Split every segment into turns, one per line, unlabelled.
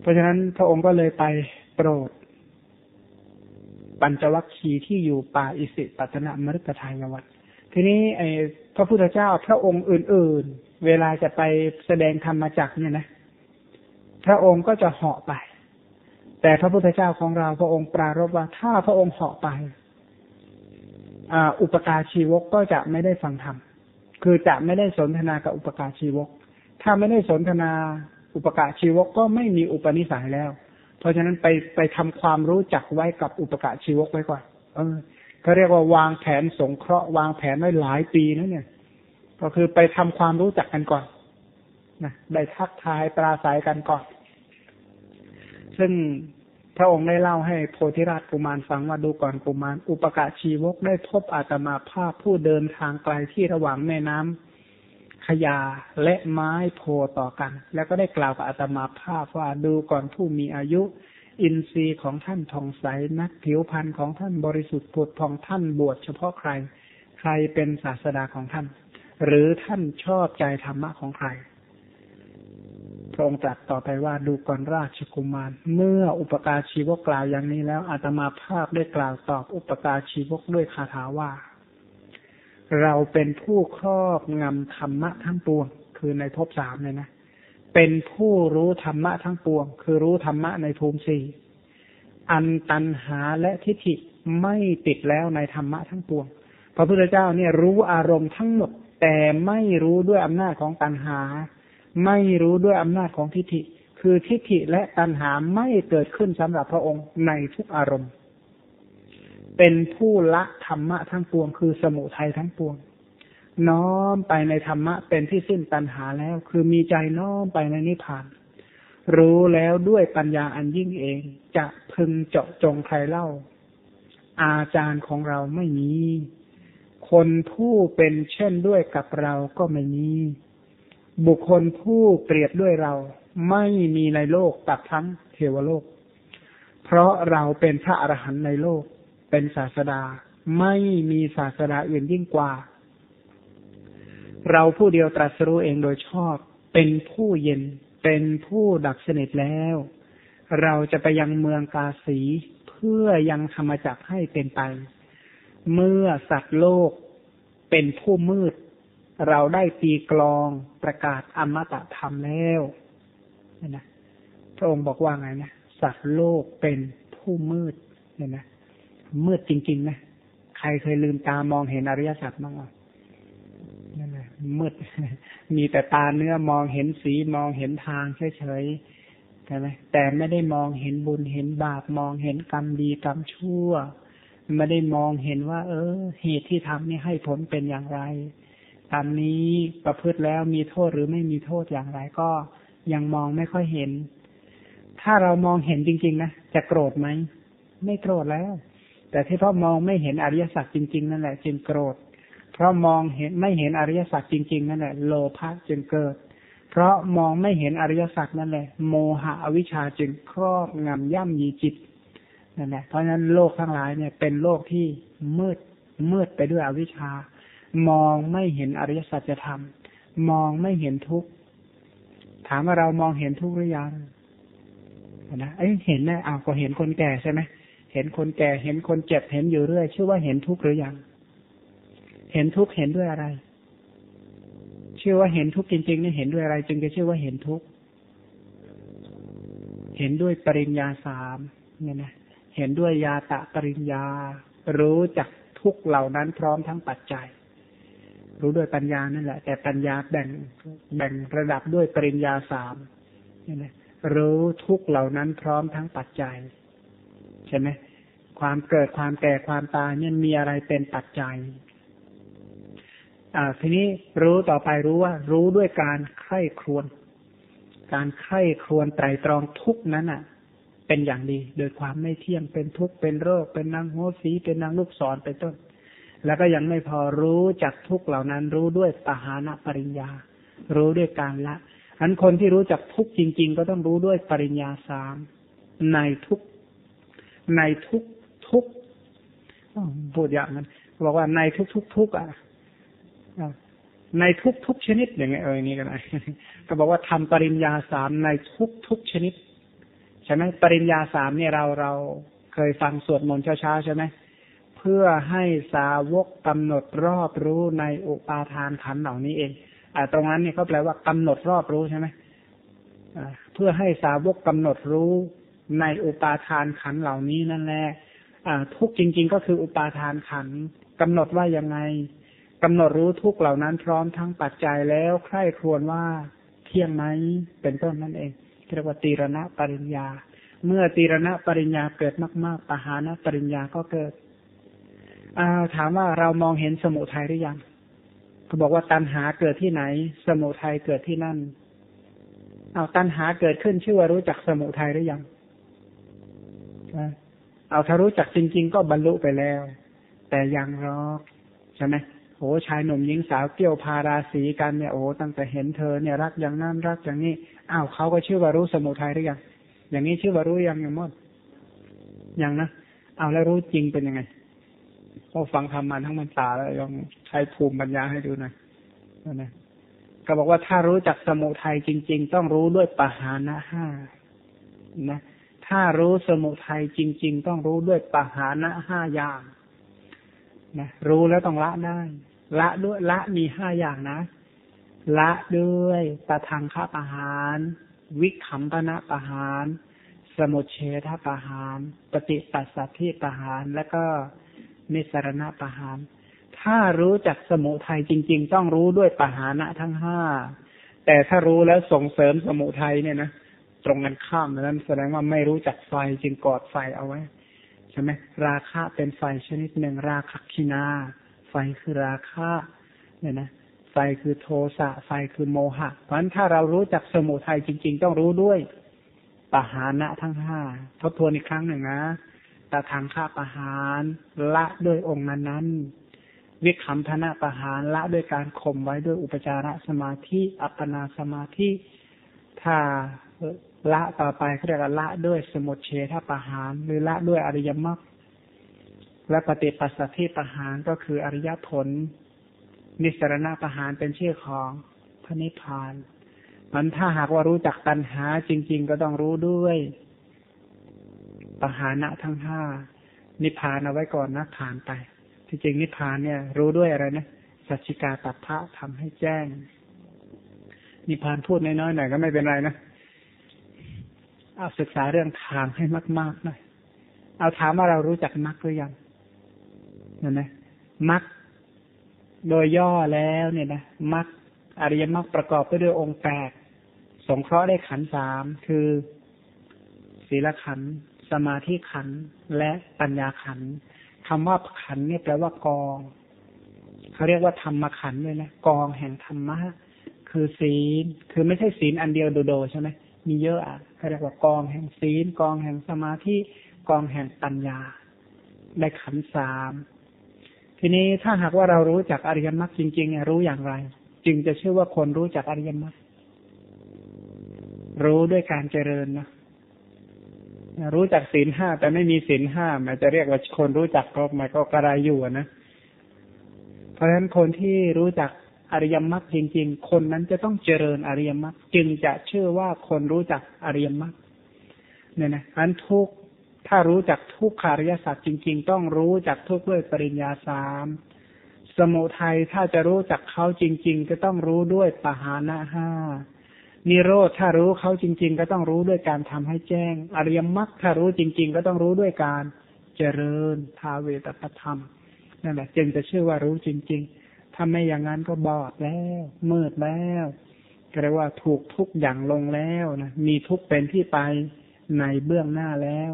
เพราะฉะนั้นพระองค์ก็เลยไปโปรดปัญจวัคคีย์ที่อยู่ป่าอิสิปตนมฤคทายวัดทีนี้ไอ้พระพุทธเจ้าพระองค์อื่น ๆ เวลาจะไปแสดงธรรมจักเนี่ยนะ พระองค์ก็จะเหาะไป แต่พระพุทธเจ้าของเราพระองค์ปรารบว่าถ้าพระองค์เหาะไปอุปการชีวกก็จะไม่ได้ฟังธรรม คือจะไม่ได้สนทนากับอุปการชีวก ถ้าไม่ได้สนทนา อุปการชีวกก็ไม่มีอุปนิสัยแล้ว เพราะฉะนั้นไปไปทำความรู้จักไว้กับอุปการชีวกไว้ก่อน เออเขาเรียกว่าวางแผนสงเคราะห์วางแผนไว้หลายปีนะเนี่ย ก็คือไปทำความรู้จักกันก่อนนะได้ทักทายปราศัยกันก่อน ซึ่งพระองค์ได้เล่าให้โพธิราชกุมารฟังว่าดูก่อนกุมาร อุปกะชีวกได้พบอาตมาภาพผู้เดินทางไกลที่ระหว่างแม่น้ำ ขยาและไม้โพต่อกัน แล้วก็ได้กล่าวกับอาตมาภาพว่าดูก่อนผู้มีอายุ อินทรีย์ของท่านทองใสนักผิวพรรณของท่านบริสุทธิ์ผุดพองท่านบวชเฉพาะใคร ใครเป็นศาสดาของท่าน หรือท่านชอบใจธรรมะของใครพระองค์ตรัสต่อไปว่าดูก่อนราชกุมาร เมื่ออุปการชีวกกล่าวอย่างนี้แล้วอาตมาภาพได้กล่าวตอบอุปการชีวกด้วยคาถาว่า เราเป็นผู้ครอบงำธรรมะทั้งปวง คือในภพสามเลยนะ เป็นผู้รู้ธรรมะทั้งปวง คือรู้ธรรมะในภูมิสี่อันตันหาและทิฏฐิไม่ติดแล้วในธรรมะทั้งปวง พระพุทธเจ้าเนี่ยรู้อารมณ์ทั้งหมด แต่ไม่รู้ด้วยอำนาจของตันหา ไม่รู้ด้วยอำนาจของทิฏฐิ คือทิฏฐิและตัณหาไม่เกิดขึ้นสำหรับพระองค์ในทุกอารมณ์ เป็นผู้ละธรรมะทั้งปวง คือสมุทัยทั้งปวง น้อมไปในธรรมะเป็นที่สิ้นตัณหาแล้ว คือมีใจน้อมไปในนิพพาน รู้แล้วด้วยปัญญาอันยิ่งเอง จะพึงเจาะจงใครเล่า อาจารย์ของเราไม่มี คนผู้เป็นเช่นด้วยกับเราก็ไม่มี บุคคลผู้เปรียบด้วยเรา ไม่มีในโลกตัดทั้งเทวโลก เพราะเราเป็นพระอรหันต์ในโลก เป็นศาสดา ไม่มีศาสดาอื่นยิ่งกว่า เราผู้เดียวตรัสรู้เองโดยชอบ เป็นผู้เย็น เป็นผู้ดับสนิทแล้ว เราจะไปยังเมืองกาสี เพื่อยังธรรมจักให้เป็นไป เมื่อสัตว์โลกเป็นผู้มืด เราได้ตีกลองประกาศอมตะธรรมแล้วนะพระองค์บอกว่าไงนะสัตว์โลกเป็นผู้มืดเนี่ยนะ มืดจริงๆนะใครเคยลืมตามองเห็นอริยสัจบ้างอะนั่นแหละมืด มีแต่ตาเนื้อมองเห็นสีมองเห็นทางเฉยๆใช่ไหมแต่ไม่ได้มองเห็นบุญเห็นบาปมองเห็นกรรมดีกรรมชั่ว ไม่ได้มองเห็นว่า เออ เหตุที่ทำนี่ให้ผลเป็นอย่างไรกรรมนี้ประพฤติแล้วมีโทษหรือไม่มีโทษอย่างไรก็ยังมองไม่ค่อยเห็น ถ้าเรามองเห็นจริง ๆ นะจะโกรธไหมไม่โกรธแล้ว แต่ที่เพราะมองไม่เห็นอริยสัจจริง ๆ นั่นแหละ จึงโกรธ เพราะมองเห็นไม่เห็นอริยสัจจริง ๆ นั่นแหละ โลภะจึงเกิด เพราะมองไม่เห็นอริยสัจนั่นแหละ โมหะอวิชชาจึงครอบงำย่ำยีจิตนั่นแหละเพราะฉะนั้นโลกทั้งหลายเนี่ยเป็นโลกที่มืดมืดไปด้วยอวิชชามองไม่เห็นอริยสัจธรรม มองไม่เห็นทุกข์ถามว่าเรามองเห็นทุกข์หรือยังนะเอ้เห็นนะอ้าวก็เห็นคนแก่ใช่ไหม เห็นคนแก่เห็นคนเจ็บเห็นอยู่เรื่อย ชื่อว่าเห็นทุกข์หรือยัง เห็นทุกข์เห็นด้วยอะไร ชื่อว่าเห็นทุกข์จริงๆนี่เห็นด้วยอะไร จึงจะชื่อว่าเห็นทุกข์เห็นด้วยปริญญาสามเนี่ยนะเห็นด้วยยาตะปริญญา รู้จักทุกเหล่านั้นพร้อมทั้งปัจจัย รู้ด้วยปัญญานั่นแหละ แต่ปัญญาแบ่งแบ่งระดับด้วยปริญญาสามนี่นะรู้ทุกเหล่านั้นพร้อมทั้งปัจจัย ช่ไหมความเกิดความแก่ความตายเนี่ยมีอะไรเป็นปัจจัย อ่า ทีนี้รู้ต่อไปรู้ว่า รู้ด้วยการไข้ครวน การไข้ครวนไตรตรองทุกนั้นอะ เป็นอย่างดี โดยความไม่เที่ยงเป็นทุกข์เป็นโรค เป็นนางหัวสีเป็นนางลูกศรเป็นต้น แล้วก็ยังไม่พอรู้จักทุกเหล่านั้น รู้ด้วยปหานปริญญา รู้ด้วยการละอันคนที่รู้จักทุกจริง ๆ ก็ต้องรู้ด้วยปริญญาสามในทุก ในทุกทุกพูดอย่างนั้นบอกว่าในทุกทุกทุกอะในทุกทุกชนิดอย่างเงี้ยเออนี่ก็ได้ก็บอกว่าทำปริญญาสามในทุกทุกชนิดใช่ไหมปริญญาสามเนี่ยเราเราเคยฟังสวดมนต์เช้าๆใช่ไหมเพื่อให้สาวกกำหนดรอบรู้ในอุปาทานขันเหล่านี้เอง อ่า ตรงนั้นเนี่ยเขาแปลว่ากำหนดรอบรู้ใช่ไหมเพื่อให้สาวกกำหนดรู้ ในอุปาทานขันเหล่านี้นั่นแหละทุกจริง ๆ ก็คืออุปาทานขันกำหนดว่ายังไงกำหนดรู้ทุกเหล่านั้นพร้อมทั้งปัจจัยแล้วใคร่ครวญว่าเที่ยงไหมเป็นต้นนั่นเองเรียกว่าตีรณะปริญญา เมื่อตีรณะปริญญาเกิดมาก ๆปหานะปริญญาก็เกิดอาถามว่าเรามองเห็นสมุทัยหรือยังเขาบอกว่าตัณหาเกิดที่ไหน สมุทัยเกิดที่นั่น เอาตัณหาเกิดขึ้นชื่อว่ารู้จักสมุทัยหรือยัง เอาถ้ารู้จักจริง ๆ ก็บรรลุไปแล้ว แต่ยังรอกใช่ไหมโอ้ชายหนุ่มหญิงสาวเกี่ยวพาราสีกันเนี่ยโอ้ตั้งแต่เห็นเธอเนี่ยรักอย่างนั้นรักอย่างนี้อ้าวเขาก็ชื่อว่ารู้สมุทัยหรือยังอย่างนี้ชื่อว่ารู้ยังอย่างมดยังนะเอาแล้วรู้จริงเป็นยังไงพอฟังธรรมมาทั้งมันตาแล้วลองใช้ภูมิปัญญาให้ดูหน่อยนะก็บอกว่าถ้ารู้จักสมุทัยจริง ๆ ต้องรู้ด้วยปหานะห้านะ ถ้ารู้สมุทัยจริง ๆ ต้องรู้ด้วยปหานะห้าอย่างนะรู้แล้วต้องละได้ ละด้วยละมีห้าอย่างนะ ละด้วยตะทางคปะหาร วิคัมปนะปะหาร สมุเฉทปะหาร ปฏิปัสสัทธิปะหาร และก็นิสรณะปะหาร ถ้ารู้จักสมุทัยจริง ๆ ต้องรู้ด้วยปะหานะทั้งห้า แต่ถ้ารู้แล้วส่งเสริมสมุทัยเนี่ยนะ ตรงกันข้ามนั้น แสดงว่าไม่รู้จักไฟจึงกอดไฟเอาไว้ใช่ไหมราคะเป็นไฟชนิดหนึ่งราคะคินา ไฟคือราคะเนี่ยนะไฟคือโทสะไฟคือโมหะ เพราะฉะนั้นถ้าเรารู้จักสมุทัยจริง ๆ ต้องรู้ด้วยปหานะทั้งห้าทบทวนอีกครั้งหนึ่งนะตาทางฆ่าปหารละด้วยองค์นั้นนั้นวิคัมพนะปหารละด้วยการข่มไว้ด้วยอุปจารสมาธิ อัปปนาสมาธิถ้า ละต่อไปเขาเรียกละด้วยสมุทเฉทประหาร หรือละด้วยอริยมรรคและปฏิปัสสัทธิประหารก็คืออริยผล นิสรณะประหารเป็นชื่อของพระนิพพานมันถ้าหากว่ารู้จักตัณหาจริง ๆ ก็ต้องรู้ด้วยปหานะทั้งห้านิพพานเอาไว้ก่อนนะผ่านไป ที่จริงนิพพานเนี่ย รู้ด้วยอะไรนะสัจจิกาตัพพะทำให้แจ้ง นิพพานพูดน้อยๆหน่อยก็ไม่เป็นไรนะ เอาศึกษาเรื่องทางให้มากๆหน่อย เอาถามว่าเรารู้จักมรรคหรือยังเห็นไหมมรรคโดยย่อแล้วเนี่ยนะมรรคอริยมรรคประกอบไปด้วยองค์แปดสงเคราะห์ได้ขันสามคือศีลขันสมาธิขันและปัญญาขันคำว่าขันเนี่ยแปลว่ากองเขาเรียกว่าธรรมขันเลยนะกองแห่งธรรมะคือศีล คือไม่ใช่ศีลอันเดียวโดดๆใช่ไหมมีเยอะอะ เรียกว่ากองแห่งศีล กองแห่งสมาธิกองแห่งปัญญา ได้ขันสามทีนี้ถ้าหากว่าเรารู้จักอริยมรรคจริง ๆ เนี่ยรู้อย่างไร จึงจะเชื่อว่าคนรู้จักอริยมรรครู้ด้วยการเจริญนะรู้จักศีลห้าแต่ไม่มีศีลห้ามันจะเรียกว่าคนรู้จักก็มันก็กระไรอยู่นะ เพราะฉะนั้นคนที่รู้จัก อริยมรรคจริงๆ คนนั้นจะต้องเจริญอริยมรรคจึงจะเชื่อว่าคนรู้จักอริยมรรคเนี่ยนะอันทุกถ้ารู้จักทุกขาริยสัจจริง ๆ ต้องรู้จักทุกด้วยปริญญาสามสมุทัยถ้าจะรู้จักเขาจริง ๆ ก็ต้องรู้ด้วยปหานะห้านิโรธถ้ารู้เขาจริง ๆ ก็ต้องรู้ด้วยการทำให้แจ้ง อริยมรรคถ้ารู้จริง ๆ ก็ต้องรู้ด้วยการเจริญทาเวตปธรรมนั่นแหละจึงจะเชื่อว่ารู้จริง ๆ ถ้าไม่อย่างนั้นก็บอดแล้ว มืดแล้วก็เรียกว่าถูกทุกอย่างลงแล้วนะมีทุกเป็นที่ไปในเบื้องหน้าแล้ว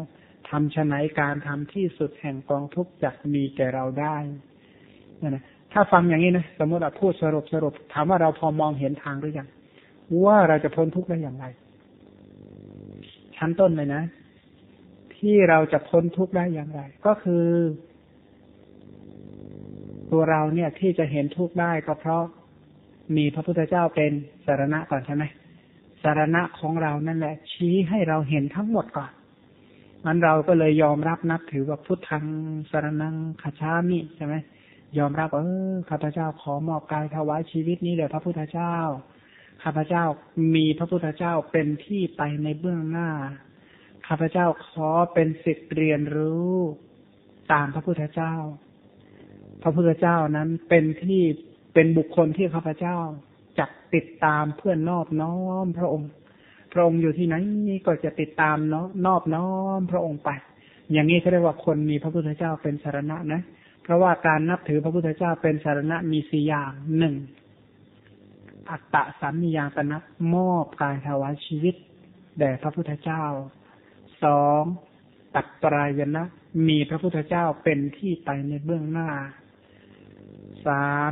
ทำชะไหนการทำที่สุดแห่งกองทุกจะมีแก่เราได้นะถ้าฟังอย่างนี้นะสมมติเราพูดสรุปสรุป ถามว่าเราพอมองเห็นทางหรือยังว่าเราจะพ้นทุกข์ได้อย่างไร ชั้นต้นเลยนะ ที่เราจะพ้นทุกข์ได้อย่างไร ก็คือ ตัวเราเนี่ยที่จะเห็นทุกข์ได้ก็เพราะมีพระพุทธเจ้าเป็นสารณะก่อนใช่ไหมสารณะของเรานั่นแหละ ชี้ให้เราเห็นทั้งหมดก่อนมันเราก็เลยยอมรับนับถือว่าพุทธังสารนังขชามิใช่ไหมยอมรับเออข้าพเจ้าขอมอบกายถวายชีวิตนี้เลยพระพุทธเจ้าข้าพเจ้ามีพระพุทธเจ้าเป็นที่ไปในเบื้องหน้าข้าพเจ้าขอเป็นสิทธิ์เรียนรู้ตามพระพุทธเจ้า พระพุทธเจ้านั้นเป็นที่เป็นบุคคลที่ข้าพเจ้าจักติดตามเพื่อนนอบน้อมพระองค์ พระองค์อยู่ที่ไหนก็จะติดตามเนาะนอบน้อมพระองค์ไป อย่างนี้เขาเรียกว่าคนมีพระพุทธเจ้าเป็นสารณะนะ เพราะว่าการนับถือพระพุทธเจ้าเป็นสารณะมีสี่อย่างหนึ่งอัตตะสัมมิยาตนะมอบกายถวายชีวิตแด่พระพุทธเจ้าสองตัดปรายนะมีพระพุทธเจ้าเป็นที่ไปในเบื้องหน้า สาม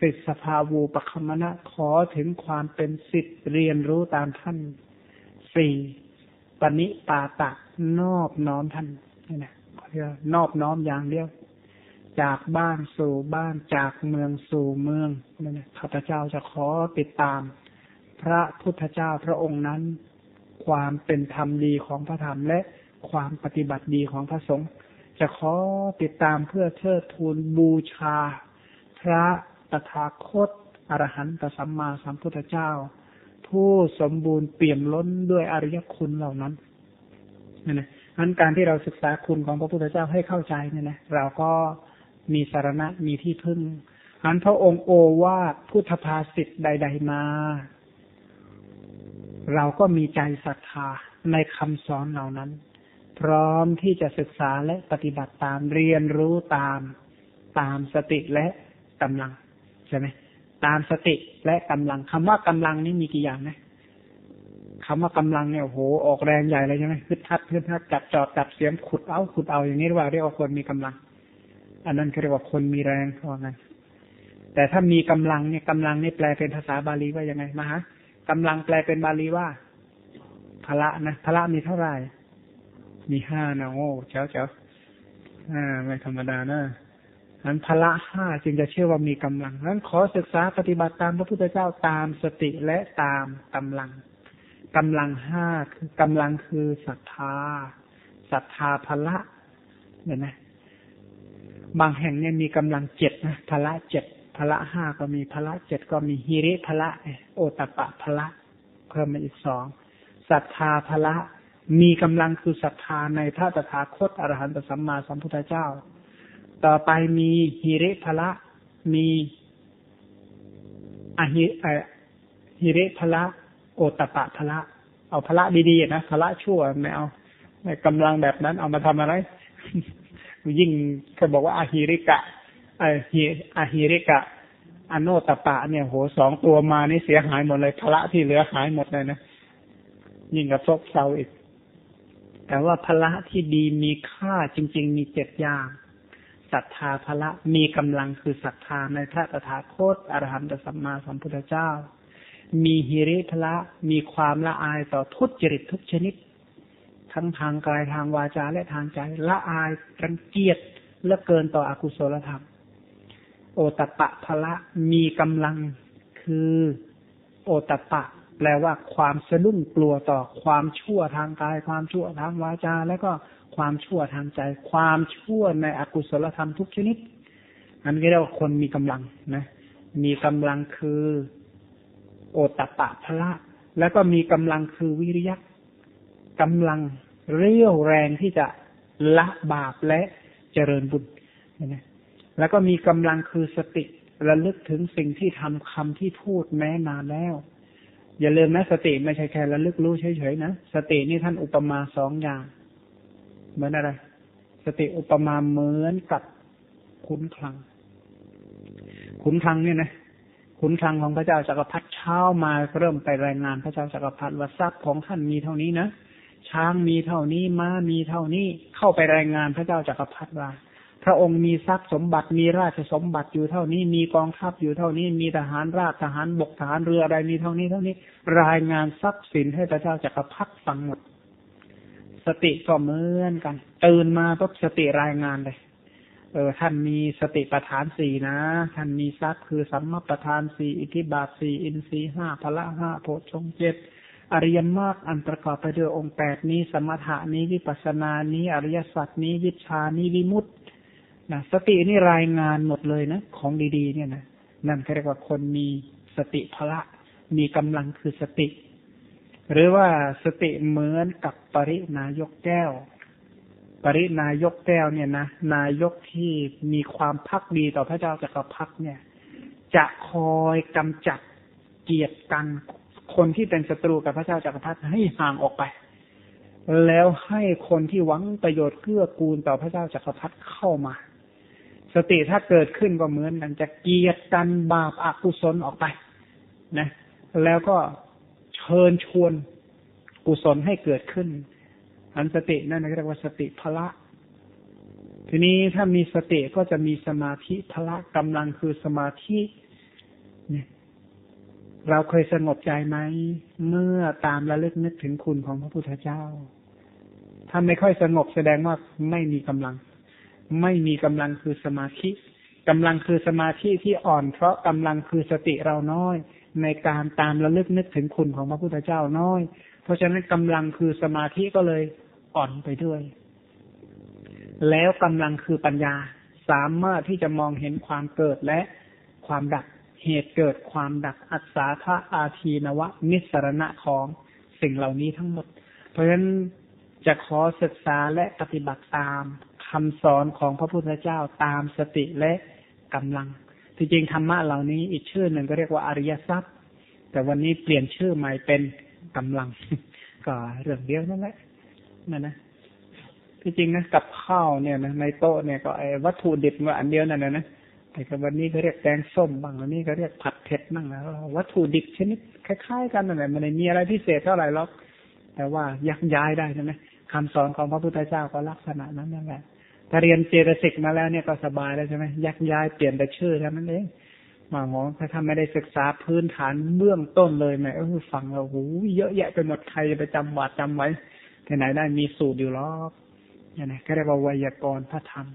สิทธสภาวูปคมนะขอถึงความเป็นสิทธิเรียนรู้ตามท่านสี่ปณิปาตะนอบน้อมท่านนี่นะเรียกนอบน้อมอย่างเดียว จากบ้านสู่บ้านจากเมืองสู่เมืองนี่นะข้าพเจ้าจะขอติดตาม พระพุทธเจ้าพระองค์นั้น ความเป็นธรรมดีของพระธรรมและความปฏิบัติดีของพระสงฆ์ จะขอติดตามเพื่อเชิดทูลบูชา พระตถาคตอรหันตสัมมาสัมพุทธเจ้า ผู้สมบูรณ์เปี่ยมล้นด้วยอริยคุณเหล่านั้นนี่นะนั้นการที่เราศึกษาคุณของพระพุทธเจ้าให้เข้าใจเนี่ยนะเราก็มีสารณะมีที่พึ่งอันพระองค์โอวาทพุทธภาษิตใด ๆ มา เราก็มีใจศรัทธาในคำสอนเหล่านั้น พร้อมที่จะศึกษาและปฏิบัติตามเรียนรู้ตามตามสติและกำลังใช่ไหมตามสติและกำลังคำว่ากำลังนี่มีกี่อย่างนะคำว่ากำลังเนี่ยโอ้โหออกแรงใหญ่เลยใช่ไหมคึดทัดคึดทัดจับจอดจับเสียมขุดเอาขุดเอาอย่างนี้เรียกว่าเรียกว่าคนมีกำลัง อันนั้นเรียกว่าคนมีแรงเพราะงั้นแต่ถ้ามีกำลังเนี่ยกำลังนี่แปลเป็นภาษาบาลีว่ายังไงมาฮะกำลังแปลเป็นบาลีว่าพละนะพละมีเท่าไหร่ มีห้านะโอ้เจ้าเจ้าอ่าไม่ธรรมดานะนั้นพละห้าจึงจะเชื่อว่ามีกำลังนั้นขอศึกษาปฏิบัติตามพระพุทธเจ้าตามสติและตามกำลังกำลังห้าคือกำลังคือศรัทธาศรัทธาพละเนี่ยนะบางแห่งเนี่ยมีกำลังเจ็ดนะพละเจ็ดพละห้าก็มีพละเจ็ดก็มีฮิริพละโอตปะพละ เพิ่มมาอีกสองศรัทธาพละ มีกำลังคือศรัทธาในพระตถาคตอรหันตสัมมาสัมพุทธเจ้า ต่อไปมีฮิริพละ มีอหิฮิริพละ โอตปะพละ เอาพละดีๆนะพละชั่วไม่เอาไม่กำลังแบบนั้นเอามาทำอะไร ยิ่งเขาบอกว่าอาฮิริกะไอฮิอาฮิริกะอโนตปะ เนี่ยโหสองตัวมานี่เสียหายหมดเลยพละที่เหลือหายหมดเลยนะยิ่งกับซบเซาอีก แต่ว่าพละที่ดีมีค่าจริง ๆ มีเจ็ดอย่างศรัทธาพละมีกำลังคือศรัทธาในพระตถาคตอรหันตสัมมาสัมพุทธเจ้า มีฮิริพละมีความละอายต่อทุจริตทุกชนิด ทั้งทางกายทางวาจาและทางใจละอายรังเกียจเละเกินต่ออกุศลธรรม โอตปะพละมีกำลังคือ โอตปะ แปลว่าความสะดุ้งกลัวต่อความชั่วทางกาย ความชั่วทางวาจา แล้วก็ความชั่วทางใจ ความชั่วในอกุศลธรรมทุกชนิด อันนี้เรียกว่าคนมีกำลังนะ มีกำลังคือ โอตปะพละ แล้วก็มีกำลังคือวิริยะกำลังเรี่ยวแรงที่จะละบาปและเจริญบุญนะแล้วก็มีกำลังคือสติระลึกถึงสิ่งที่ทำคำที่พูดแม้นานแล้ว อย่าลืมนะ สติไม่ใช่แค่ระลึกรู้เฉยๆนะ สตินี่ท่านอุปมาสองอย่าง เหมือนอะไร สติอุปมาเหมือนกับขุนคลัง ขุนคลังเนี่ยนะขุนคลังของพระเจ้าจักรพรรดิเช้ามาเริ่มไปรายงานพระเจ้าจักรพรรดิว่าทรัพย์ของท่านมีเท่านี้นะช้างมีเท่านี้ม้ามีเท่านี้เข้าไปรายงานพระเจ้าจักรพรรดิว่า พระองค์มีทรัพย์สมบัติมีราชสมบัติอยู่เท่านี้ มีกองทัพอยู่เท่านี้ มีทหารราชทหารบกทหารเรืออะไรมีเท่านี้เท่านี้ รายงานทรัพย์สินให้พระเจ้าจักรพรรดิฟังหมด สติก็เหมือนกันตื่นมาปุ๊บสติรายงานเลยเออท่านมีสติประธานสี่นะ ท่านมีทรัพย์คือสัมมาประธานสี่อิทธิบาทสี่อินทรีห้าพละห้าโพชงเจ็ดอริยมรรคอันประกอบไปด้วยองค์แปดนี้ สมถะนี้วิปัสสนานี้ อริยสัจนี้วิชานี้วิมุตติ นะสตินี่รายงานหมดเลยนะของดีๆ เนี่ยนะนั่นเรียกว่าคนมีสติพละ มีกำลังคือสติ หรือว่าสติเหมือนกับปรินายกแก้ว ปรินายกแก้วเนี่ยนะนายกที่มีความพักดีต่อพระเจ้าจักรพรรดิเนี่ย จะคอยกำจัดเกียรติกันคนที่เป็นศัตรูกับพระเจ้าจักรพรรดิให้ห่างออกไป แล้วให้คนที่หวังประโยชน์เกื้อกูลต่อพระเจ้าจักรพรรดิเข้ามา สติถ้าเกิดขึ้นก็เหมือนกันจะเกียรติกันบาปอกุศลออกไปนะ แล้วก็เชิญชวนกุศลให้เกิดขึ้น อันสตินั่นเรียกว่าสติพละ ทีนี้ถ้ามีสติก็จะมีสมาธิพละกำลังคือสมาธิเนี่ยเราเคยสงบใจไหม เมื่อตามระลึกนึกถึงคุณของพระพุทธเจ้า ถ้าไม่ค่อยสงบแสดงว่าไม่มีกำลัง ไม่มีกำลังคือสมาธิกำลังคือสมาธิที่อ่อน เพราะกำลังคือสติเราน้อย ในการตามระลึกนึกถึงคุณของพระพุทธเจ้าน้อย เพราะฉะนั้นกำลังคือสมาธิก็เลยอ่อนไปด้วย แล้วกำลังคือปัญญาสามารถที่จะมองเห็นความเกิดและความดับเหตุเกิดความดับอัศาธาอาทีนวะ นิสรณะของสิ่งเหล่านี้ทั้งหมด เพราะฉะนั้นจะขอศึกษาและปฏิบัติตาม คำสอนของพระพุทธเจ้าตามสติและกำลังที่จริงธรรมะเหล่านี้อีกชื่อหนึ่งก็เรียกว่าอริยทรัพย์ แต่วันนี้เปลี่ยนชื่อใหม่เป็นกำลัง ก็เรื่องเดียวนั่นแหละนั่นนะที่จริงนะกับข้าวเนี่ยนะในโต๊ะเนี่ยก็ไอ้วัตถุดิบว่าอันเดียวนั่นนะนะแต่กับวันนี้เขาเรียกแกงส้มบ้างวันนี้เขาเรียกผัดเผ็ดนั่งแล้ววัตถุดิบชนิดคล้ายๆกันนั่นแหละมันไม่มีอะไรพิเศษเท่าไหร่หรอกแต่ว่ายักย้ายได้ใช่ไหมคำสอนของพระพุทธเจ้าก็ลักษณะนั้นนั่นแหละ ถ้าเรียนเจตสิกมาแล้วเนี่ยก็สบายแล้วใช่ไหมยักย้ายเปลี่ยนแต่ชื่อแค่นั้นเองมาหมอถ้าทำไม่ได้ศึกษาพื้นฐานเบื้องต้นเลยแม่เออฟังแล้วโอ้เยอะแยะไปหมดใครจะไปจำวัดจำไว้ที่ไหนได้มีสูตรอยู่หรอกเนี่ยนะก็เรียกว่าไวยากรณ์พระธรรม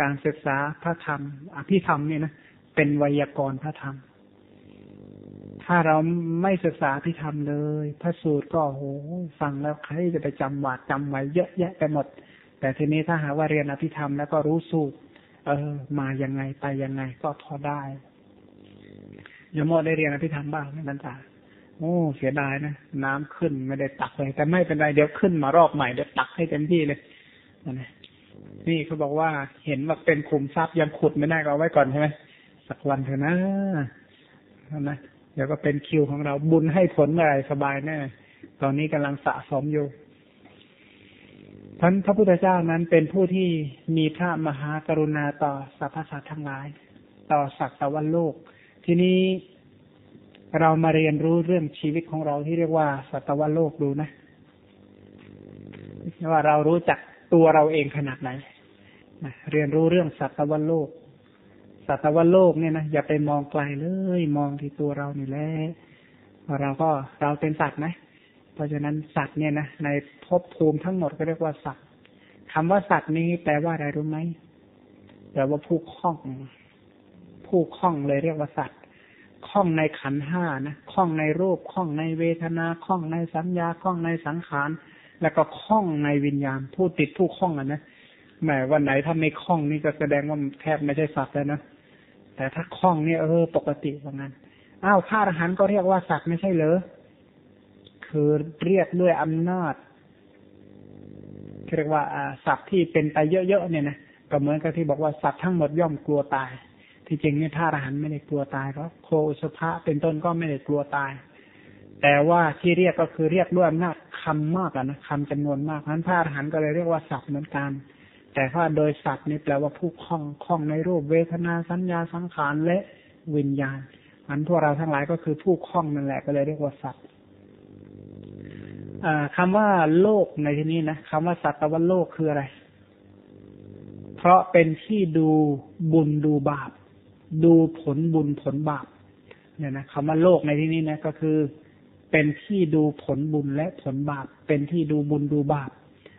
การศึกษาพระธรรมอภิธรรมเนี่ยนะเป็นไวยากรณ์พระธรรม ถ้าเราไม่ศึกษาอภิธรรมเลย พระสูตรก็โหฟังแล้วใครจะไปจำวัดจำไว้เยอะแยะไปหมด แต่ทีนี้ถ้าหาว่าเรียนอภิธรรมแล้วก็รู้สูตร เออ มายังไงไปยังไงก็พอได้ยมโมได้เรียนอภิธรรมบ้างไหมนันตาโอ้ เสียดายนะน้ำขึ้นไม่ได้ตักเลย แต่ไม่เป็นไรเดี๋ยวขึ้นมารอบใหม่เดี๋ยวตักให้เต็มที่เลยนะนี่เขาบอกว่าเห็นว่าเป็นขุมทรัพย์ยังขุดไม่ได้ก็เอาไว้ก่อนใช่ไหมสักวันเถอะนะนะเดี๋ยวก็เป็นคิวของเราบุญให้ผลเมื่อไรสบายแน่ตอนนี้กำลังสะสมอยู่ ท่านพระพุทธเจ้านั้นเป็นผู้ที่มีพระมหากรุณาต่อสรรพสัตว์ทั้งหลาย ต่อสัตว์ตะวันโลก ทีนี้เรามาเรียนรู้เรื่องชีวิตของเราที่เรียกว่าสัตวโลกดูนะว่าเรารู้จักตัวเราเองขนาดไหนเรียนรู้เรื่องสัตวโลก สัตวโลกเนี่ยนะอย่าไปมองไกลเลย มองที่ตัวเรานี่แหละเราก็เราเป็นสัตว์นะ เพราะฉะนั้นสัตว์เนี่ยนะในภพภูมิทั้งหมดก็เรียกว่าสัตว์คำว่าสัตว์นี้แปลว่าอะไรรู้ไหมแปลว่าผู้คล้อง ผู้คล้องเลยเรียกว่าสัตว์คล้องในขันห้านะคล้องในรูปคล้องในเวทนาคล้องในสัญญาคล้องในสังขารแล้วก็คล้องในวิญญาณ ผู้ติดผู้คล้องอะนะแหมวันไหนถ้าไม่คล้องนี่ก็แสดงว่าแทบไม่ใช่สัตว์แล้วนะแต่ถ้าคล้องเนี่ยเออปกติว่างั้นอ้าวพระอรหันต์ก็เรียกว่าสัตว์ไม่ใช่เหรอ คือเรียกด้วยอำนาจเรียกว่าสัตว์ที่เป็นไปเยอะๆเนี่ยนะก็เหมือนกับที่บอกว่าสัตว์ทั้งหมดย่อมกลัวตาย ที่จริงเนี่ยพระอรหันต์ไม่ได้กลัวตายเพราะโคสุภะเป็นต้นก็ไม่ได้กลัวตาย แต่ว่าที่เรียกก็คือเรียกด้วยอำนาจคำมากนะคำจำนวนมากนั้นพระอรหันต์ก็เลยเรียกว่าสัตว์เหมือนกัน แต่ถ้าโดยสัตว์นี่แปลว่าผู้คล้องคล้องในรูปเวทนาสัญญาสังขารและวิญญาณอันพวกเราทั้งหลายก็คือผู้คล้องนั่นแหละก็เลยเรียกว่าสัตว์ คำว่าโลกในที่นี้นะคำว่าสัตว์ว่าโลกคืออะไร เพราะเป็นที่ดูบุญดูบาป ดูผลบุญผลบาป เนี่ยนะคำว่าโลกในที่นี้นะก็คือ เป็นที่ดูผลบุญและผลบาป เป็นที่ดูบุญดูบาป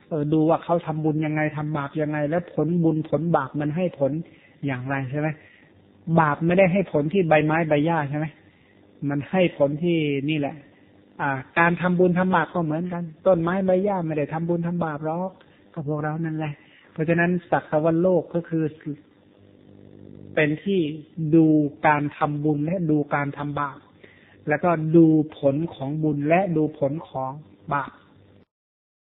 เออดูว่าเขาทำบุญยังไงทำบาปยังไง แล้วผลบุญผลบาปมันให้ผลอย่างไรใช่ไหมบาปไม่ได้ให้ผลที่ใบไม้ใบหญ้าใช่ไหมมันให้ผลที่นี่แหละ อ่า การทำบุญทำบาปก็เหมือนกัน ต้นไม้ใบหญ้าไม่ได้ทำบุญทำบาปหรอกก็พวกเรานั่นแหละ เพราะฉะนั้นสักวันโลกก็คือ เป็นที่ดูการทำบุญและดูการทำบาป แล้วก็ดูผลของบุญและดูผลของบาป